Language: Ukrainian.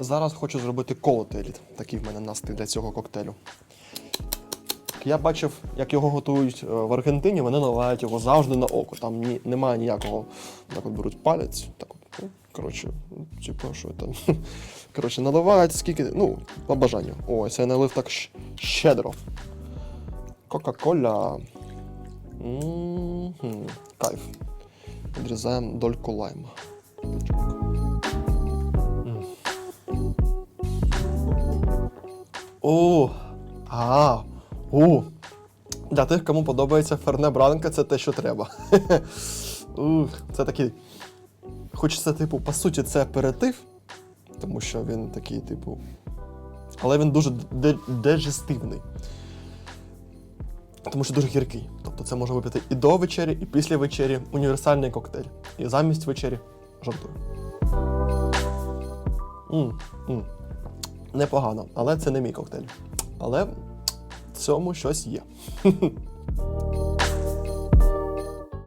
Зараз хочу зробити колотеліт. Такий в мене настрій для цього коктейлю. Я бачив, як його готують е, в Аргентині, вони наливають його завжди на око. Там ні, немає ніякого. Так от беруть палець. Так от, ну, коротше, ну, типу, що там. Коротше, наливають скільки. Ну, по бажанню. Ось, я налив так щедро. Кока-кола. М-м-м, Кайф. Відрізаємо дольку лайма. О! А! О! Для тих, кому подобається ферне бранка, це те, що треба. Ух, це такий. Хоч це, типу, по суті, це аперитив, тому що він такий, типу. Але він дуже дежестивний. Тому що дуже гіркий. Тобто це можна випити і до вечері, і після вечері. Універсальний коктейль. І замість вечері жартую. м м непогано, але це не мій коктейль. Але в цьому щось є.